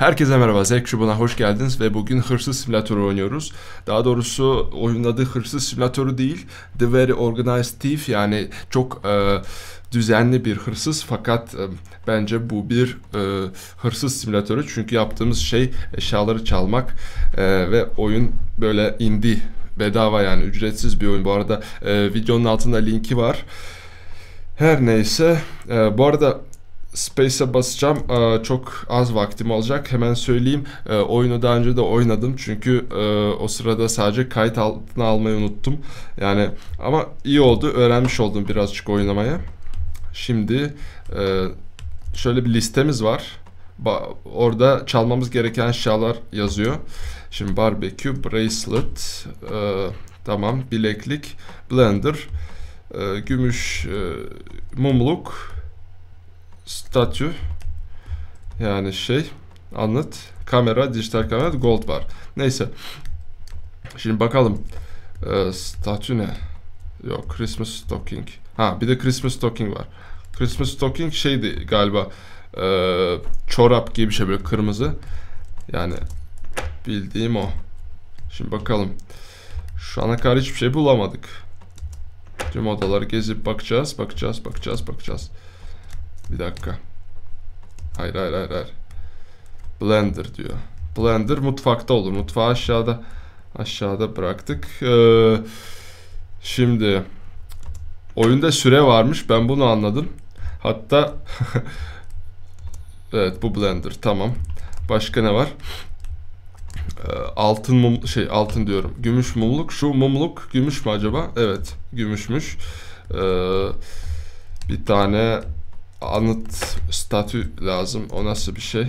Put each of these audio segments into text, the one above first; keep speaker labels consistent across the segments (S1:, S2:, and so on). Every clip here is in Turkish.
S1: Herkese merhaba, Zevk Şubu'na hoş geldiniz ve bugün hırsız simülatörü oynuyoruz. Daha doğrusu oyunun adı hırsız simülatörü değil, The Very Organized Thief yani çok e, düzenli bir hırsız fakat e, bence bu bir e, hırsız simülatörü çünkü yaptığımız şey eşyaları çalmak e, ve oyun böyle indi bedava yani ücretsiz bir oyun. Bu arada e, videonun altında linki var. Her neyse e, bu arada Space'e basacağım. Ee, çok az vaktim olacak. Hemen söyleyeyim. Ee, oyunu daha önce de oynadım. Çünkü e, o sırada sadece kayıt altına almayı unuttum. Yani ama iyi oldu. Öğrenmiş oldum birazcık oynamaya. Şimdi e, şöyle bir listemiz var. orada çalmamız gereken eşyalar yazıyor. Şimdi barbecue, bracelet, e, tamam, bileklik, blender, gümüş mumluk, statü yani şey anlat kamera dijital kamera gold var. Neyse. Şimdi bakalım. Ee, statü ne? Yok Christmas stocking. Ha bir de Christmas stocking var. Christmas stocking şeydi galiba e, çorap gibi bir şey böyle kırmızı. Yani bildiğim o. Şimdi bakalım. Şu ana kadar hiçbir şey bulamadık. Tüm odaları gezip bakacağız, bakacağız, bakacağız, bakacağız. Bir dakika. Hayır hayır hayır hayır. Blender diyor. Blender mutfakta olur. Mutfağı aşağıda aşağıda bıraktık. Ee, şimdi oyunda süre varmış. Ben bunu anladım. Hatta evet bu Blender tamam. Başka ne var? Ee, altın mum şey altın diyorum. Gümüş mumluk. Şu mumluk gümüş mü acaba? Evet, gümüşmüş. Ee, bir tane anıt statü lazım. O nasıl bir şey?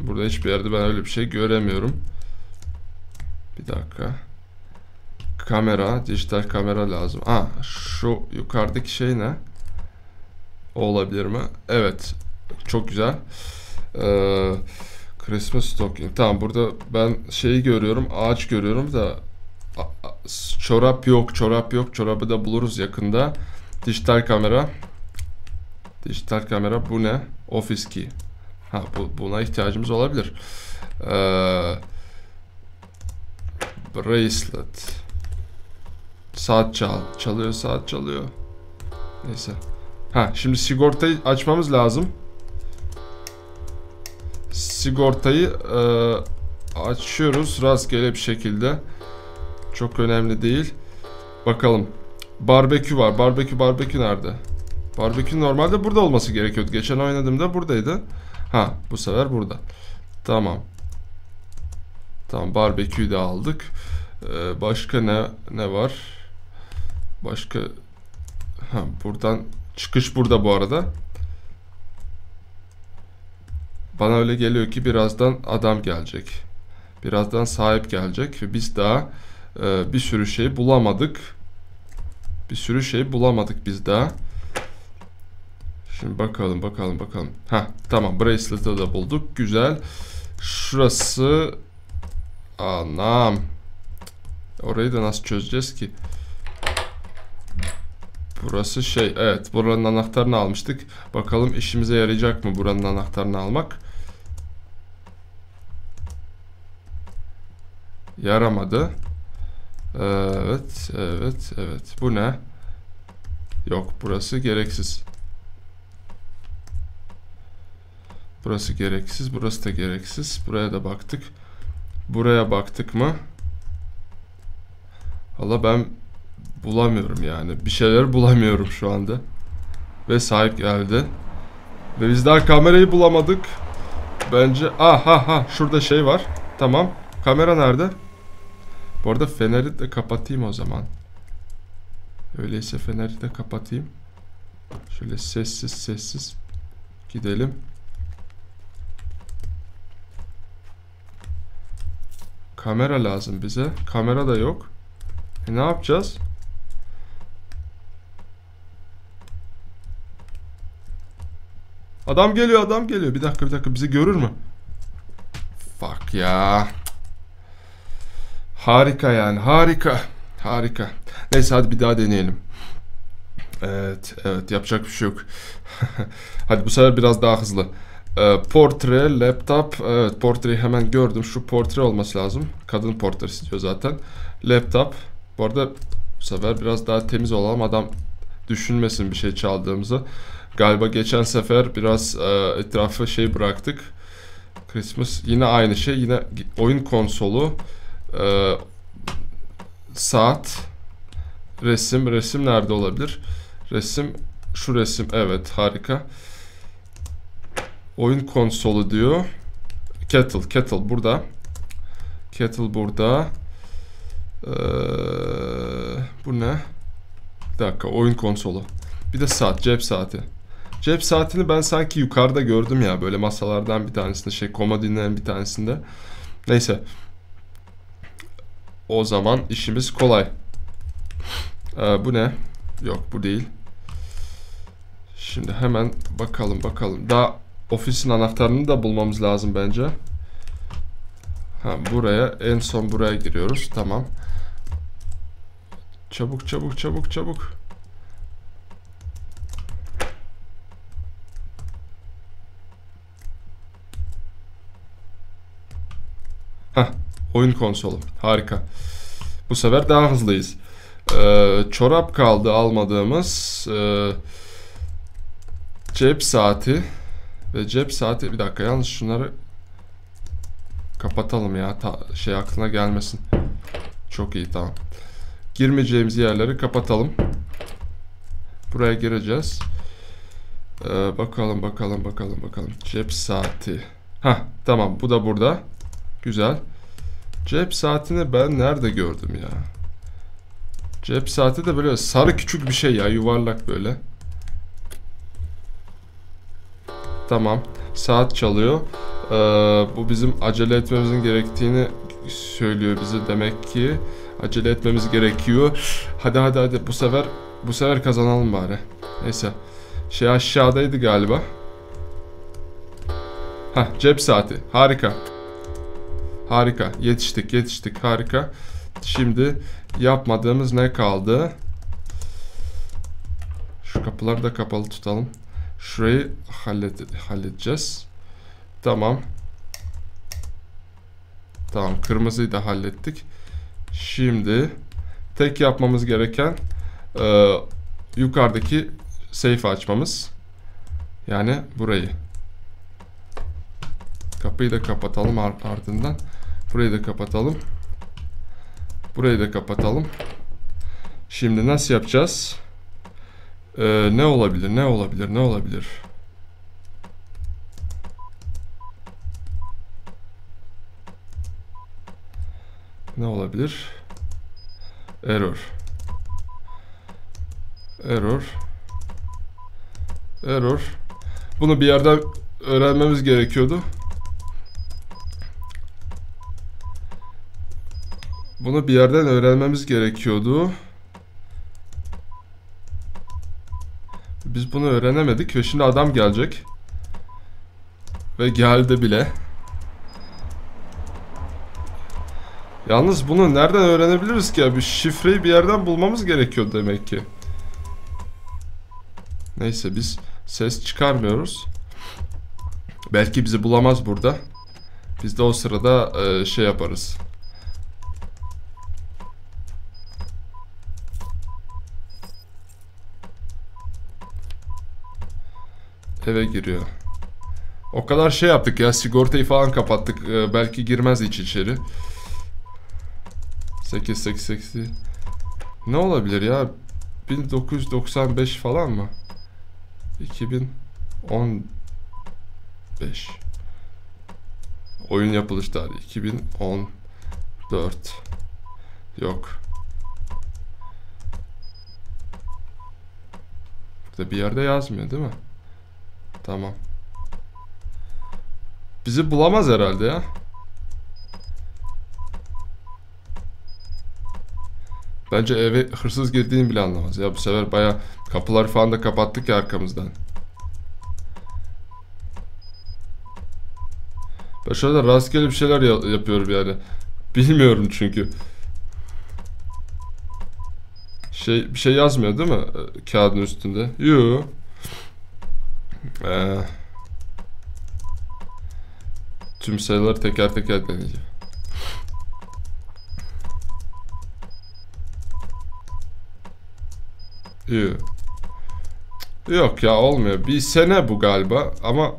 S1: Burada hiçbir yerde ben öyle bir şey göremiyorum. Bir dakika. Kamera, dijital kamera lazım. Ha, şu yukarıdaki şey ne? olabilir mi? Evet. Çok güzel. Ee, Christmas stocking. Tamam burada ben şeyi görüyorum. Ağaç görüyorum da çorap yok. Çorap yok. Çorabı da buluruz yakında. Dijital kamera. Dijital kamera bu ne? Office key. Ha bu, buna ihtiyacımız olabilir. Ee, bracelet. Saat çal. Çalıyor saat çalıyor. Neyse. Ha şimdi sigortayı açmamız lazım. Sigortayı e, açıyoruz rastgele bir şekilde. Çok önemli değil. Bakalım. Barbekü var. Barbekü barbekü nerede? Barbekü normalde burada olması gerekiyordu. Geçen oynadığımda buradaydı. Ha bu sefer burada. Tamam. Tamam barbeküyü de aldık. Ee, başka ne ne var? Başka ha buradan çıkış burada bu arada. Bana öyle geliyor ki birazdan adam gelecek. Birazdan sahip gelecek ve biz daha e, bir sürü şey bulamadık. Bir sürü şey bulamadık biz daha. Şimdi bakalım bakalım bakalım. Ha tamam bracelet'ı da bulduk. Güzel. Şurası anam. Orayı da nasıl çözeceğiz ki? Burası şey evet buranın anahtarını almıştık. Bakalım işimize yarayacak mı buranın anahtarını almak? Yaramadı. Evet evet evet. Bu ne? Yok burası gereksiz. Burası gereksiz. Burası da gereksiz. Buraya da baktık. Buraya baktık mı? Valla ben bulamıyorum yani. Bir şeyler bulamıyorum şu anda. Ve sahip geldi. Ve biz daha kamerayı bulamadık. Bence... Ah ha ha şurada şey var. Tamam. Kamera nerede? Bu arada feneri de kapatayım o zaman. Öyleyse feneri de kapatayım. Şöyle sessiz sessiz gidelim. Kamera lazım bize. Kamera da yok. E ne yapacağız? Adam geliyor adam geliyor. Bir dakika bir dakika bizi görür mü? Fuck ya. Harika yani harika. Harika. Neyse hadi bir daha deneyelim. Evet evet yapacak bir şey yok. hadi bu sefer biraz daha hızlı. Ee, portre, laptop. Evet portreyi hemen gördüm. Şu portre olması lazım. Kadın portresi diyor zaten. Laptop. Bu arada bu sefer biraz daha temiz olalım. Adam düşünmesin bir şey çaldığımızı. Galiba geçen sefer biraz e, etrafı şey bıraktık. Christmas yine aynı şey. Yine oyun konsolu. E, saat. Resim. Resim nerede olabilir? Resim. Şu resim. Evet harika. Oyun konsolu diyor. Kettle. Kettle burada. Kettle burada. Ee, bu ne? Bir dakika oyun konsolu. Bir de saat. Cep saati. Cep saatini ben sanki yukarıda gördüm ya. Böyle masalardan bir tanesinde. Şey komodinlerin bir tanesinde. Neyse. O zaman işimiz kolay. Ee, bu ne? Yok bu değil. Şimdi hemen bakalım bakalım. Daha ofisin anahtarını da bulmamız lazım bence. Ha, buraya en son buraya giriyoruz. Tamam. Çabuk çabuk çabuk çabuk. Hah, oyun konsolu. Harika. Bu sefer daha hızlıyız. Ee, çorap kaldı almadığımız. Ee, cep saati. Ve cep saati bir dakika yalnız şunları kapatalım ya. Ta, şey aklına gelmesin. Çok iyi tamam. Girmeyeceğimiz yerleri kapatalım. Buraya gireceğiz. Ee, bakalım bakalım bakalım bakalım. Cep saati. Ha tamam bu da burada. Güzel. Cep saatini ben nerede gördüm ya? Cep saati de böyle sarı küçük bir şey ya yuvarlak böyle. Tamam. Saat çalıyor. Ee, bu bizim acele etmemizin gerektiğini söylüyor bize demek ki. Acele etmemiz gerekiyor. Hadi hadi hadi bu sefer bu sefer kazanalım bari. Neyse. Şey aşağıdaydı galiba. Ha cep saati. Harika. Harika. Yetiştik yetiştik. Harika. Şimdi yapmadığımız ne kaldı? Şu kapıları da kapalı tutalım. Şurayı hallet halledeceğiz. Tamam. Tamam kırmızıyı da hallettik. Şimdi tek yapmamız gereken e, yukarıdaki safe açmamız. Yani burayı. Kapıyı da kapatalım ardından. Burayı da kapatalım. Burayı da kapatalım. Şimdi nasıl yapacağız? Ee, ne olabilir? Ne olabilir? Ne olabilir? Ne olabilir? Error. Error. Error. Bunu bir yerden öğrenmemiz gerekiyordu. Bunu bir yerden öğrenmemiz gerekiyordu. Biz bunu öğrenemedik ve şimdi adam gelecek. Ve geldi bile. Yalnız bunu nereden öğrenebiliriz ki ya? Bir şifreyi bir yerden bulmamız gerekiyor demek ki. Neyse biz ses çıkarmıyoruz. Belki bizi bulamaz burada. Biz de o sırada e, şey yaparız. Eve giriyor. O kadar şey yaptık ya sigortayı falan kapattık. Ee, belki girmez hiç içeri. 8 8 8 Ne olabilir ya? 1995 falan mı? 2015 Oyun yapılış tarihi 2014 Yok Burada bir yerde yazmıyor değil mi? Tamam. Bizi bulamaz herhalde ya. Bence eve hırsız girdiğini bile anlamaz. Ya bu sefer baya kapıları falan da kapattık ya arkamızdan. Ben şöyle rastgele bir şeyler yapıyorum yani. Bilmiyorum çünkü. Şey bir şey yazmıyor değil mi e, kağıdın üstünde? Yoo. Ee, Tüm sayıları teker teker deneyeceğim. İyi. Yok ya olmuyor. Bir sene bu galiba ama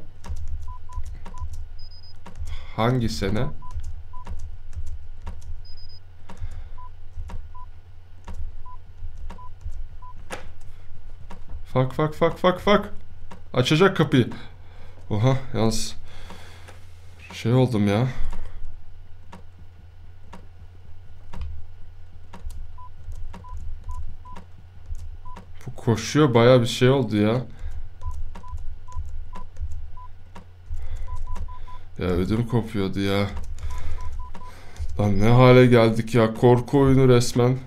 S1: hangi sene? Fak fak fak fak fak. Açacak kapıyı. Oha yalnız şey oldum ya. Bu koşuyor baya bir şey oldu ya. Ya ödüm kopuyordu ya. Lan ne hale geldik ya. Korku oyunu resmen.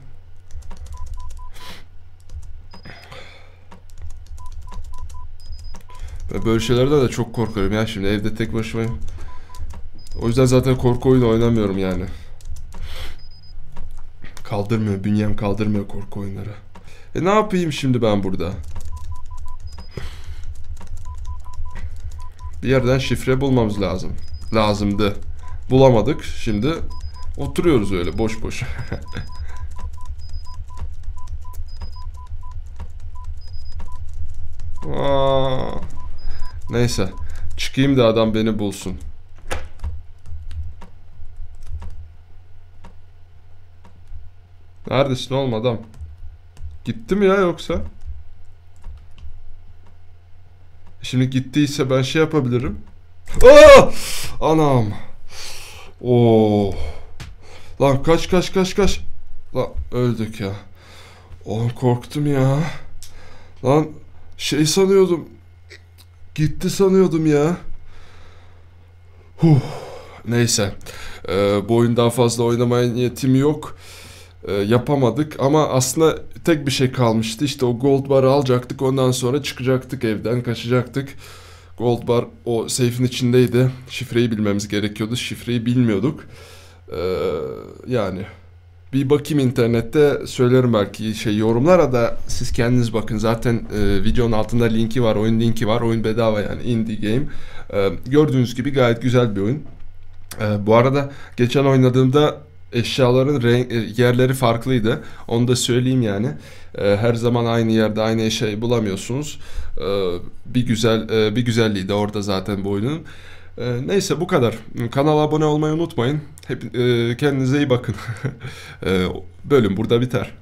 S1: Böyle şeylerden de çok korkarım ya şimdi evde tek başımayım. O yüzden zaten korku oyunu oynamıyorum yani. Kaldırmıyor, bünyem kaldırmıyor korku oyunları. E ne yapayım şimdi ben burada? Bir yerden şifre bulmamız lazım. Lazımdı. Bulamadık. Şimdi oturuyoruz öyle boş boş. Aa, neyse. Çıkayım da adam beni bulsun. Neredesin oğlum adam? Gitti mi ya yoksa? Şimdi gittiyse ben şey yapabilirim. Aa! Anam. Oo. Lan kaç kaç kaç kaç. Lan öldük ya. Oğlum korktum ya. Lan şey sanıyordum. Gitti sanıyordum ya. Huh. Neyse. Ee, bu oyun daha fazla oynamaya niyetim yok. Ee, yapamadık ama aslında tek bir şey kalmıştı. İşte o gold barı alacaktık. Ondan sonra çıkacaktık evden kaçacaktık. Gold bar o seyfin içindeydi. Şifreyi bilmemiz gerekiyordu. Şifreyi bilmiyorduk. Ee, yani bir bakayım internette söylerim belki şey yorumlara da siz kendiniz bakın. Zaten e, videonun altında linki var, oyun linki var. Oyun bedava yani indie game. E, gördüğünüz gibi gayet güzel bir oyun. E, bu arada geçen oynadığımda eşyaların renk, e, yerleri farklıydı. Onu da söyleyeyim yani. E, her zaman aynı yerde aynı eşyayı bulamıyorsunuz. E, bir güzel e, bir güzelliği de orada zaten bu oyunun. E, neyse bu kadar. Kanala abone olmayı unutmayın. Hep e, kendinize iyi bakın. e, bölüm burada biter.